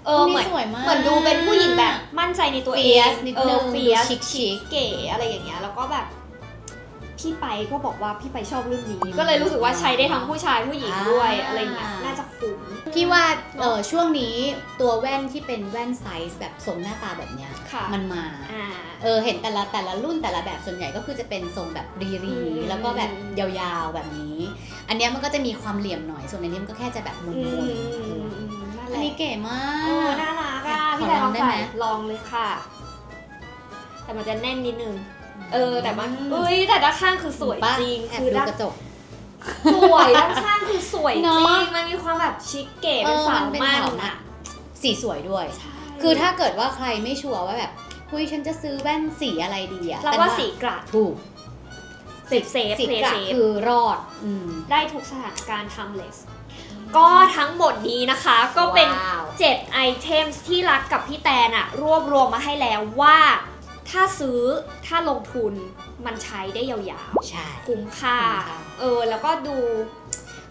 S1: เออเหมือน
S2: สวยมาก
S1: เหมือนดูเป็นผู้หญิงแบบมั่นใจในตัวเอง
S2: Fierce นิด
S1: เอ
S2: นึ
S1: องเฟียส
S2: ดูชิคๆ
S1: เก๋อะไรอย่างเงี้ยแล้วก็แบบ พี่ไปก็บอกว่าพี่ไปชอบรุ่นนี้ ก็เลยรู้สึกว่าใช้ได้ทั้งผู้ชายผู้หญิงด้วย
S2: อ่า
S1: อะไรเงี้ยน่าจะคุ้ม
S2: พี่ว่าเออช่วงนี้ตัวแว่นที่เป็นแว่นไซส์แบบทรงหน้าตาแบบเนี้ย
S1: ค่ะ
S2: มันมา
S1: อ่า
S2: เออเห็นแต่ละแต่ละรุ่นแต่ละแบบส่วนใหญ่ก็คือจะเป็นทรงแบบรีรี
S1: อืม
S2: แล้วก็แบบยาวๆแบบนี้ อันเนี้ยมันก็จะมีความเหลี่ยมหน่อยส่วนอันนี้มันก็แค่จะแบบม
S1: อื
S2: น
S1: ม
S2: ๆ
S1: อื
S2: เอ
S1: ม
S2: อ
S1: อืมนั่น
S2: อั
S1: แห
S2: น
S1: ละ
S2: นี้เก๋มา
S1: โอ้
S2: ก
S1: น่ารักอะ
S2: ขอ
S1: พี่แต่ลอง
S2: ลองได้
S1: ใส่
S2: ไหม
S1: ลองเลยค่ะ แต่มันจะแน่นนิดนึง เออแต่มัน
S2: อืม
S1: เอ้ยแต่ด้านข้างคือสวย
S2: ปะ
S1: จริง
S2: แอบ
S1: คือ
S2: ดู
S1: ด้าน
S2: กระจก
S1: สวยด้านข้างคือสวยจ
S2: เน
S1: ริ
S2: อะ
S1: งมันมีความแบบชิคเก๋เป็นสาว
S2: เป็น
S1: มั่น
S2: สาวมั่นสีสวยด้วย
S1: ใช่
S2: คือถ้าเกิดว่าใครไม่ชัวร์ว่าแบบคุยฉันจะซื้อแว่นสีอะไรดีอะ
S1: เรา
S2: แต่
S1: ว่าสีกระ
S2: ถูก
S1: เซฟเซฟ
S2: สี
S1: เพล
S2: กระ
S1: เซฟ
S2: คือรอด อืม
S1: ได้ทุกสถานการณ์ทำเลส ก็ทั้งหมดนี้นะคะก็เป็น
S2: ว้าว
S1: 7 ไอเทมที่รักกับพี่แตนอะรวบรวมมาให้แล้วว่า ถ้าซื้อถ้าลงทุนมันใช้ได้ยาว
S2: ใช่
S1: ๆ คุ้มค่า
S2: คุ้มค่า
S1: เออ แล้วก็ดู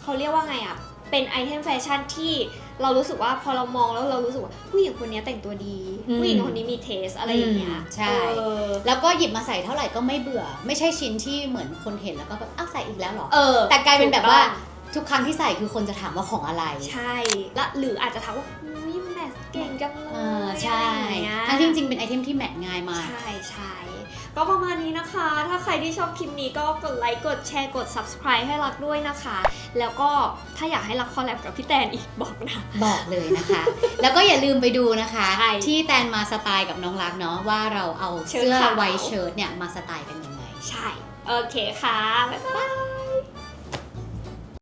S1: เขาเรียกว่าไงอะเป็นไอเทมแฟชั่นที่เรารู้สึกว่าพอเรามองแล้วเรารู้สึกว่าผู้หญิงคนนี้แต่งตัวดีผู้หญิงคนนี้มีเทสอะไรอย่างเงี้ย
S2: ใช่
S1: เออ
S2: แล้วก็หยิบมาใส่เท่าไหร่ก็ไม่เบื่อ ไม่ใช่ชิ้นที่เหมือนคนเห็นแล้วก็แบบอ้าวใส่อีกแล้วเหรอ
S1: เออ
S2: แต่กลายเป็นแบบว่า
S1: ถูกต้อง
S2: ทุกครั้งที่ใส่คือคนจะถามว่าของอะไร
S1: ใช่ และหรืออาจจะถามว่าอุ้ยแมสเก่งจังเล
S2: เออย ใช่
S1: อะไรอย่างเงี้ย
S2: ทั้งที่จริงๆเป็นไอเทมที่แมทง่ายมาก
S1: ใช่ใช่ก็ประมาณนี้นะคะ ถ้าใครที่ชอบคลิปนี้ก็กดไลค์กดแชร์กด subscribe ให้รักด้วยนะคะ แล้วก็ถ้าอยากให้รักคอลแลบกับพี่แตนอีกบอกนะ
S2: บอกเลยนะคะ แล้วก็อย่าลืมไปดูนะคะ
S1: ใช่
S2: ที่แตนมาสไตล์กับน้องรักเนาะว่าเราเอา
S1: เชิ้ต
S2: เสื้อ
S1: ขาว
S2: ไวท์เชิ้ตเนี่ยมาสไตล์กันยังไง
S1: ใช่ โอเคค่ะ บ๊ายบาย